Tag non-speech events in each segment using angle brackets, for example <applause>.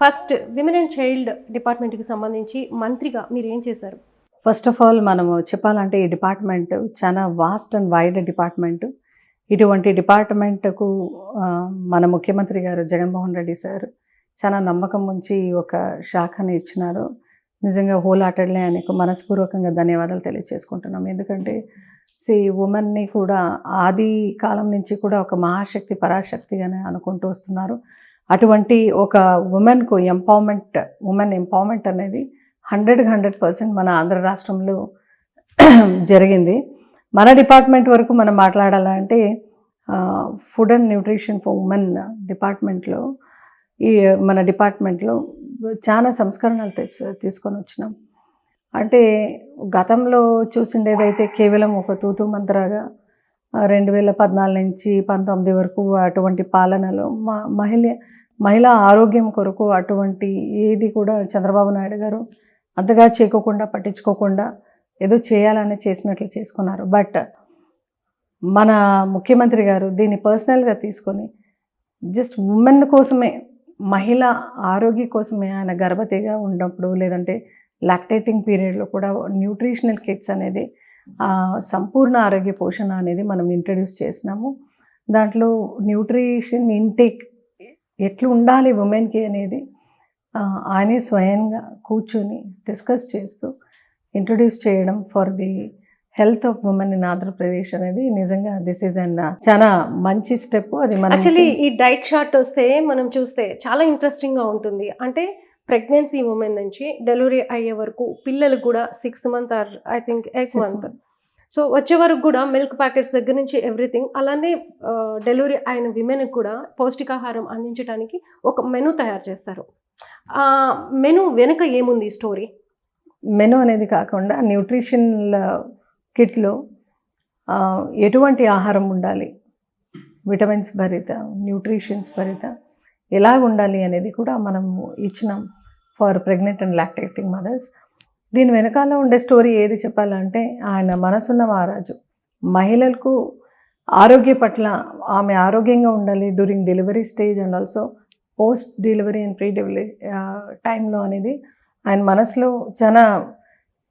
First women and child డిపార్ట్మెంట్కి సంబంధించి మంత్రిగా మీరు ఏం చేశారు? ఫస్ట్ ఆఫ్ ఆల్ మనము చెప్పాలంటే ఈ డిపార్ట్మెంట్ చాలా వాస్ట్ అండ్ వైడ్ డిపార్ట్మెంట్. ఇటువంటి డిపార్ట్మెంట్కు మన ముఖ్యమంత్రి గారు జగన్మోహన్ రెడ్డి సార్ చాలా నమ్మకం ఉంచి ఒక శాఖని ఇచ్చినారు. నిజంగా హోల్ ఆటడ్లే ఆయనకు మనస్పూర్వకంగా ధన్యవాదాలు తెలియజేసుకుంటున్నాం. ఎందుకంటే సి ఉమెన్ని కూడా ఆది కాలం నుంచి కూడా ఒక మహాశక్తి పరాశక్తిగానే అనుకుంటూ వస్తున్నారు. అటువంటి ఒక ఉమెన్కు ఎంపవర్మెంట్ ఉమెన్ ఎంపవర్మెంట్ అనేది హండ్రెడ్కి హండ్రెడ్ పర్సెంట్ మన ఆంధ్ర రాష్ట్రంలో <clears throat> జరిగింది. మన డిపార్ట్మెంట్ వరకు మనం మాట్లాడాలంటే food and nutrition for women డిపార్ట్మెంట్లో ఈ మన డిపార్ట్మెంట్లో చాలా సంస్కరణలు తెచ్చు తీసుకొని వచ్చినాం. అంటే గతంలో చూసిండేదైతే కేవలం ఒక తూతు మంత్రగా రెండు వేల పద్నాలుగు నుంచి పంతొమ్మిది వరకు అటువంటి పాలనలో మహిళ మహిళా ఆరోగ్యం కొరకు అటువంటి ఏది కూడా చంద్రబాబు నాయుడు గారు అంతగా చేయకోకుండా పట్టించుకోకుండా ఏదో చేయాలని చేసినట్లు చేసుకున్నారు. బట్ మన ముఖ్యమంత్రి గారు దీన్ని పర్సనల్గా తీసుకొని జస్ట్ ఉమెన్ కోసమే మహిళ ఆరోగ్య కోసమే ఆయన గర్భవతిగా ఉన్నప్పుడు లేదంటే లాక్టేటింగ్ పీరియడ్లో కూడా న్యూట్రిషనల్ కిట్స్ అనేది సంపూర్ణ ఆరోగ్య పోషణ అనేది మనం ఇంట్రడ్యూస్ చేసినాము. దాంట్లో న్యూట్రిషన్ ఇంటేక్ ఎట్లా ఉండాలి ఉమెన్కి అనేది ఆయనే స్వయంగా కూర్చొని డిస్కస్ చేస్తూ ఇంట్రడ్యూస్ చేయడం for the health of women in Andhra Pradesh అనేది నిజంగా దిస్ ఈజ్ అండ్ చాలా మంచి స్టెప్ అది మన యాక్చువల్లీ ఈ డైట్ షార్ట్ వస్తే మనం చూస్తే చాలా ఇంట్రెస్టింగ్గా ఉంటుంది. అంటే ప్రెగ్నెన్సీ ఉమెన్ నుంచి డెలివరీ అయ్యే వరకు పిల్లలు కూడా sixth month or I think Six month so వచ్చే వరకు కూడా మిల్క్ ప్యాకెట్స్ దగ్గర నుంచి ఎవ్రీథింగ్ అలానే డెలివరీ అయిన విమెన్కి కూడా పౌష్టికాహారం అందించడానికి ఒక మెను తయారు చేస్తారు. ఆ మెను వెనుక ఏముంది స్టోరీ? మెను అనేది కాకుండా న్యూట్రిషన్ కిట్లో ఎటువంటి ఆహారం ఉండాలి? విటమిన్స్ భరిత న్యూట్రిషన్స్ భరిత ఎలా ఉండాలి అనేది కూడా మనం ఇచ్చినాం for pregnant and lactating mothers. దీని వెనకాల ఉండే స్టోరీ ఏది చెప్పాలంటే ఆయన మనసున్న మహారాజు. మహిళలకు ఆరోగ్య పట్ల ఆమె ఆరోగ్యంగా ఉండాలి during delivery stage and also post delivery and pre delivery టైంలో అనేది ఆయన మనసులో చాలా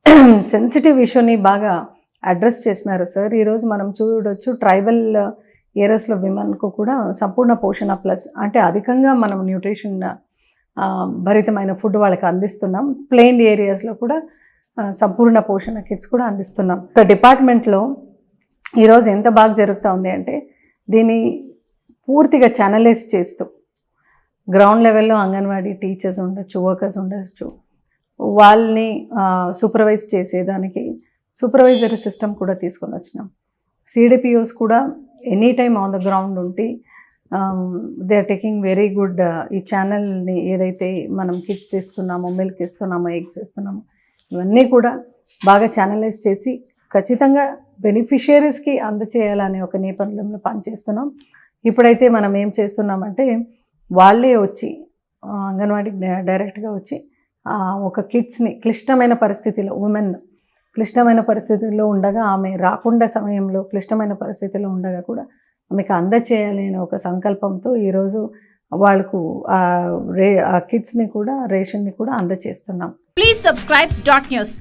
<clears throat> సెన్సిటివ్ ఇష్యూని బాగా అడ్రస్ చేసినారు. సార్ ఈరోజు మనం చూడొచ్చు ట్రైబల్ ఏరియాస్లో విమెన్కు కూడా సంపూర్ణ పోషణ ప్లస్ అంటే అధికంగా మనం న్యూట్రిషన్ భరితమైన ఫుడ్ వాళ్ళకి అందిస్తున్నాం. ప్లెయిన్ ఏరియాస్లో కూడా సంపూర్ణ పోషణ కిట్స్ కూడా అందిస్తున్నాం. ఒక డిపార్ట్మెంట్లో ఈరోజు ఎంత బాగా జరుగుతూ ఉంది అంటే దీన్ని పూర్తిగా ఛానలైజ్ చేస్తూ గ్రౌండ్ లెవెల్లో అంగన్వాడీ టీచర్స్ ఉండొచ్చు వర్కర్స్ ఉండొచ్చు వాళ్ళని సూపర్వైజ్ చేసేదానికి సూపర్వైజరీ సిస్టమ్ కూడా తీసుకొని వచ్చినాం. సిడిపిఓస్ కూడా any time on the ground ఉండి they are taking very good ఈ ఛానల్ని ఏదైతే మనం కిట్స్ ఇస్తున్నామో మిల్క్ ఇస్తున్నామో ఎగ్స్ ఇస్తున్నామో ఇవన్నీ కూడా బాగా ఛానలైజ్ చేసి ఖచ్చితంగా బెనిఫిషియరీస్కి అందచేయాలనే ఒక నేపథ్యంలో పనిచేస్తున్నాం. ఇప్పుడైతే మనం ఏం చేస్తున్నామంటే వాళ్ళే వచ్చి అంగన్వాడీ డైరెక్ట్గా వచ్చి ఒక కిడ్స్ని క్లిష్టమైన పరిస్థితిలో ఉమెన్ క్లిష్టమైన పరిస్థితుల్లో ఉండగా ఆమె రాకుండా సమయంలో క్లిష్టమైన పరిస్థితిలో ఉండగా కూడా ఆమెకు అందచేయాలి అనే ఒక సంకల్పంతో ఈరోజు వాళ్ళకు ఆ రే ఆ కిడ్స్ని కూడా రేషన్ని కూడా అందచేస్తున్నాం. Please subscribe dot news